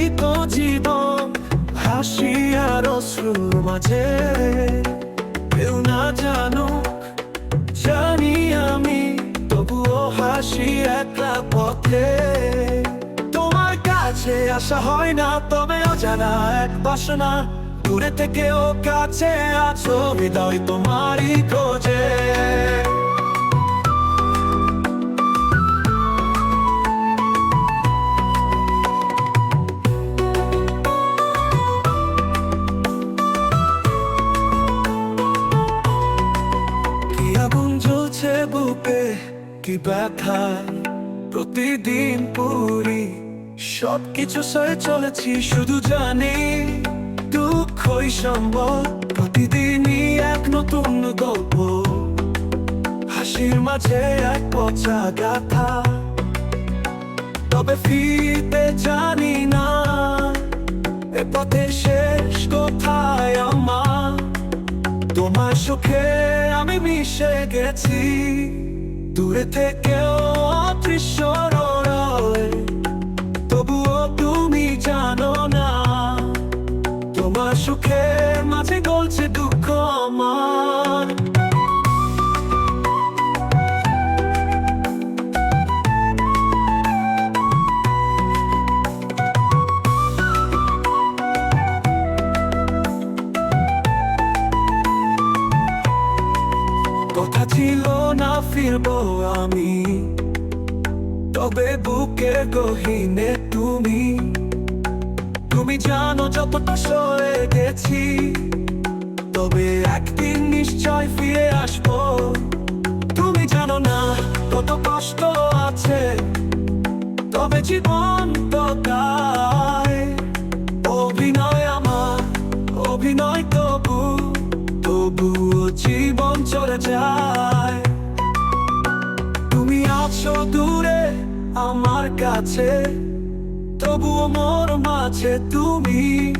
অগণিত জীবন, হাসি আর অশ্রুর মাঝে। কেউ না জানো জানি আমি, তবুও হাসি একটা পথে। তোমার কাছে আসা হয় না, তবে অজানা এক বাসনা। দূরে থেকেও কাছে আছো বিদায় তোমারই জ্বলছে বুকে কি ব্যথা? প্রতিদিন পুরি সব কিছু সয়ে চলেছি, শুধু জানি দুঃখই সম্ভব প্রতিদিনই এক নতুন গল্প। হাসির মাঝে এক পচা গাথা। তবে ফিরতে জানি না এ পথের শেষ কোথায় আমার? তোমার সুখে আমি মিশে গেছি। দূরে থেকেও অদৃশ্য তবুও তুমি জানো না তোমার সুখের মাঝে গলছে দুঃখ। কথা ছিল না ফিরবো আমি। তবে বুকে গহিনে তুমি। তুমি জানো যতটা সয়ে গেছি। তবে একদিন নিশ্চয় ফিরে আসব। তুমি জানো না কত কষ্ট আছে। তবে জীবন তো অভিনয় আমার, অভিনয় তবু তবুও জীবন চলে যায়। তুমি আছো দূরে, আমার কাছে। তবুও মোর মাঝে তুমি।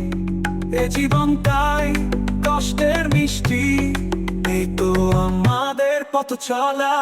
এ জীবনটাই কষ্টের মিষ্টি। এই তো আমাদের পথ চলা।